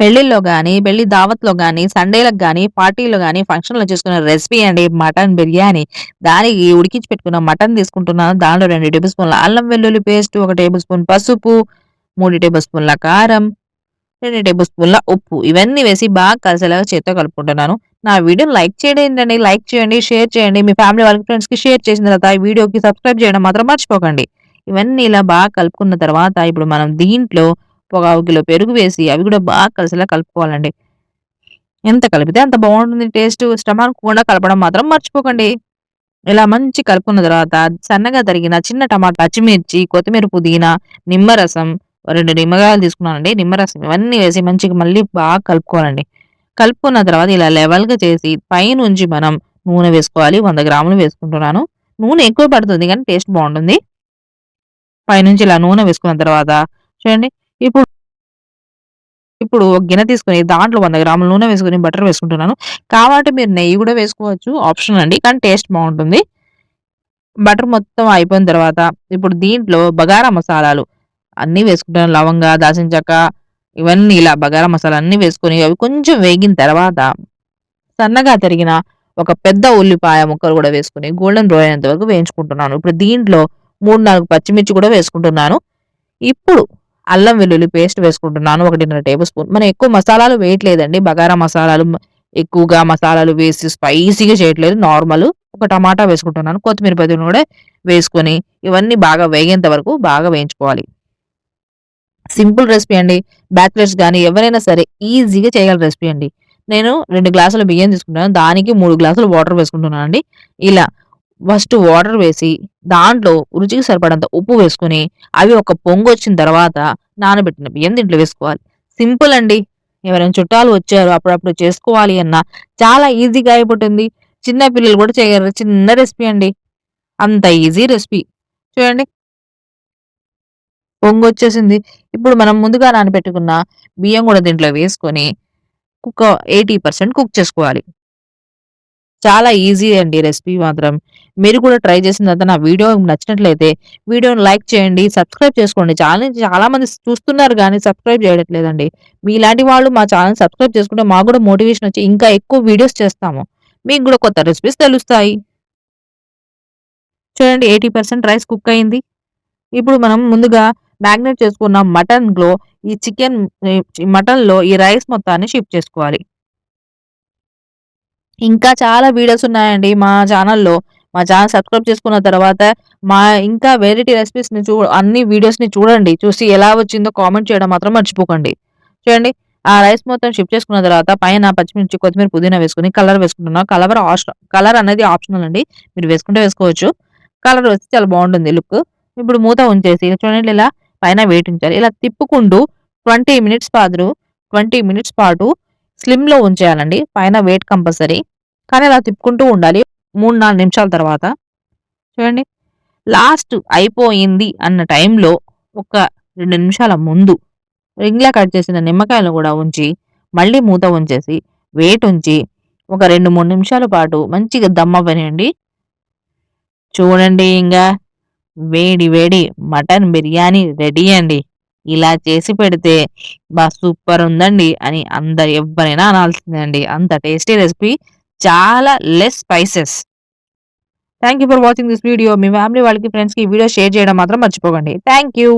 పెళ్ళిల్లో కానీ పెళ్ళి దావత్‌లో కానీ సండేలకు కానీ పార్టీలో కానీ ఫంక్షన్‌లో చేసుకున్న రెసిపీ అండి మటన్ బిర్యానీ. దానికి ఉడికించి పెట్టుకున్న మటన్ తీసుకుంటున్నాను. దాంట్లో రెండు టేబుల్ స్పూన్ల అల్లం వెల్లుల్లి పేస్ట్, ఒక టేబుల్ స్పూన్ పసుపు, మూడు టేబుల్ స్పూన్ల కారం, రెండు టేబుల్ స్పూన్ల ఉప్పు. ఇవన్నీ వేసి బాగా కలిసేలాగా చేత్తో కలుపుకుంటున్నాను. నా వీడియోని లైక్ చేయడం ఏంటండి, లైక్ చేయండి, షేర్ చేయండి. మీ ఫ్యామిలీ వాళ్ళకి, ఫ్రెండ్స్‌కి షేర్ చేసిన తర్వాత ఈ వీడియోకి సబ్స్క్రైబ్ చేయడం మాత్రం మర్చిపోకండి. ఇవన్నీ ఇలా బాగా కలుపుకున్న తర్వాత ఇప్పుడు మనం దీంట్లో పొగావు కిలో పెరుగు వేసి అవి కూడా బాగా కలిసేలా కలుపుకోవాలండి. ఎంత కలిపితే అంత బాగుంటుంది టేస్ట్ స్టమక్ కూడా కలపడం మాత్రం మర్చిపోకండి. ఇలా మంచి కలుపుకున్న తర్వాత సన్నగా తరిగిన చిన్న టమాటా, పచ్చిమిర్చి, కొత్తిమీర, పుదీనా, నిమ్మరసం రెండు నిమ్మకాయలు తీసుకున్నానండి. నిమ్మరసం ఇవన్నీ వేసి మంచిగా మళ్ళీ బాగా కలుపుకోవాలండి. కలుపుకున్న తర్వాత ఇలా లెవెల్‌గా చేసి పైనుంచి మనం నూనె వేసుకోవాలి. వంద గ్రాములు వేసుకుంటున్నాను. నూనె ఎక్కువ పడుతుంది కానీ టేస్ట్ బాగుంటుంది పైనుంచి ఇలా నూనె వేసుకున్న తర్వాత చూడండి ఇప్పుడు ఇప్పుడు ఒక గిన్నె తీసుకుని దాంట్లో వంద గ్రాముల నూనె వేసుకొని బటర్ వేసుకుంటున్నాను. కాబట్టి మీరు నెయ్యి కూడా వేసుకోవచ్చు. ఆప్షన్ అండి. కానీ టేస్ట్ బాగుంటుంది బటర్ మొత్తం అయిపోయిన తర్వాత ఇప్పుడు దీంట్లో బగారా మసాలాలు అన్నీ వేసుకుంటాను. లవంగ, దాల్చిన చెక్క ఇవన్నీ ఇలా బగారా మసాలా అన్నీ వేసుకొని అవి కొంచెం వేగిన తర్వాత సన్నగా తరిగిన ఒక పెద్ద ఉల్లిపాయ ముక్కలు కూడా వేసుకొని గోల్డెన్ బ్రౌన్ అయినంత వరకు వేయించుకుంటున్నాను. ఇప్పుడు దీంట్లో 3, 4 పచ్చిమిర్చి కూడా వేసుకుంటున్నాను. ఇప్పుడు అల్లం వెల్లుల్లి పేస్ట్ వేసుకుంటున్నాను. 1:30 టేబుల్ స్పూన్. మనం ఎక్కువ మసాలాలు వేయట్లేదండి. బగారా మసాలాలు ఎక్కువగా మసాలాలు వేసి స్పైసీగా చేయట్లేదు. నార్మల్. ఒక టమాటా వేసుకుంటున్నాను. కొత్తిమీర, పదిని కూడా వేసుకొని ఇవన్నీ బాగా వేగేంత వరకు బాగా వేయించుకోవాలి. సింపుల్ రెసిపీ అండి. బ్యాచిలర్స్ కానీ ఎవరైనా సరే ఈజీగా చేయగల రెసిపీ అండి. నేను రెండు గ్లాసుల బియ్యం తీసుకుంటాను దానికి మూడు గ్లాసులు వాటర్ వేసుకుంటున్నాను అండి ఇలా ఫస్ట్ వాటర్ వేసి దాంట్లో రుచికి సరిపడంత ఉప్పు వేసుకొని అవి ఒక పొంగు వచ్చిన తర్వాత నానబెట్టిన బియ్యం దీంట్లో వేసుకోవాలి. సింపుల్ అండి. ఎవరైనా చుట్టాలు వచ్చారు అప్పుడప్పుడు చేసుకోవాలి అన్నా చాలా ఈజీగా అయిపోతుంది. చిన్న పిల్లలు కూడా చేయగలరు. చిన్న రెసిపీ అండి. అంత ఈజీ రెసిపీ. చూడండి. పొంగు వచ్చేసింది ఇప్పుడు మనం ముందుగా నానబెట్టుకున్న బియ్యం కూడా దీంట్లో వేసుకొని కుక్క ఎయిటీ పర్సెంట్ కుక్ చేసుకోవాలి. చాలా ఈజీ అండి రెసిపీ మాత్రం. మీరు కూడా ట్రై చేసిన తర్వాత నా వీడియో నచ్చినట్లయితే వీడియోని లైక్ చేయండి. సబ్స్క్రైబ్ చేసుకోండి. ఛానెల్‌ని చాలా మంది చూస్తున్నారు కానీ సబ్స్క్రైబ్ చేయట్లేదండి. మీలాంటి వాళ్ళు మా ఛానల్ సబ్స్క్రైబ్ చేసుకుంటే మాకు కూడా మోటివేషన్ వచ్చి ఇంకా ఎక్కువ వీడియోస్ చేస్తాము. మీకు కూడా కొత్త రెసిపీస్ తెలుస్తాయి. చూడండి 80% రైస్ కుక్ అయింది. ఇప్పుడు మనం ముందుగా మ్యాగ్నేట్ చేసుకున్న మటన్‌లో ఈ చికెన్ మటన్‌లో ఈ రైస్ మొత్తాన్ని షిఫ్ట్ చేసుకోవాలి. ఇంకా చాలా వీడియోస్ ఉన్నాయండి మా ఛానెల్‌లో. మా ఛానల్ సబ్స్క్రైబ్ చేసుకున్న తర్వాత మా ఇంకా వెరైటీ రెసిపీస్‌ని చూ అన్ని వీడియోస్‌ని చూడండి. చూసి ఎలా వచ్చిందో కామెంట్ చేయడం మాత్రం మర్చిపోకండి. చూడండి ఆ రైస్ మొత్తం షిఫ్ట్ చేసుకున్న తర్వాత పైన పచ్చిమిర్చి, కొత్తిమీర, పుదీనా వేసుకుని కలర్ వేసుకుంటున్నాం కలర్ కలర్ అనేది ఆప్షనల్ అండి. మీరు వేసుకుంటే వేసుకోవచ్చు. కలర్ వస్తే చాలా బాగుంటుంది లుక్. ఇప్పుడు మూత ఉంచేసి చూడండి ఇలా పైన వెయిట్ ఉంచాలి. ఇలా తిప్పుకుంటూ 20 మినిట్స్ పాదురు ట్వంటీ మినిట్స్ పాటు స్లిమ్‌లో ఉంచేయాలండి. పైన వెయిట్ కంపల్సరీ. కానీ అలా తిప్పుకుంటూ ఉండాలి. 3, 4 నిమిషాల తర్వాత చూడండి. లాస్ట్ అయిపోయింది అన్న టైంలో ఒక రెండు నిమిషాల ముందు రింగ్‌లా కట్ చేసిన నిమ్మకాయలను కూడా ఉంచి మళ్ళీ మూత ఉంచేసి వెయిట్ ఉంచి ఒక 2, 3 నిమిషాల పాటు మంచిగా దమ్ అవ్వనియండి. చూడండి ఇంకా వేడి వేడి మటన్ బిర్యానీ రెడీ అండి. ఇలా చేసి పెడితే బా సూపర్ ఉందండి అని అందరు ఎవ్వరైనా అనాల్సిందే అండి. అంత టేస్టీ రెసిపీ. చాలా less spices. Thank you for watching this video. Me family వాళ్ళకి, ఫ్రెండ్స్‌కి ఈ వీడియో షేర్ చేయడం మాత్రం మర్చిపోకండి. Thank you.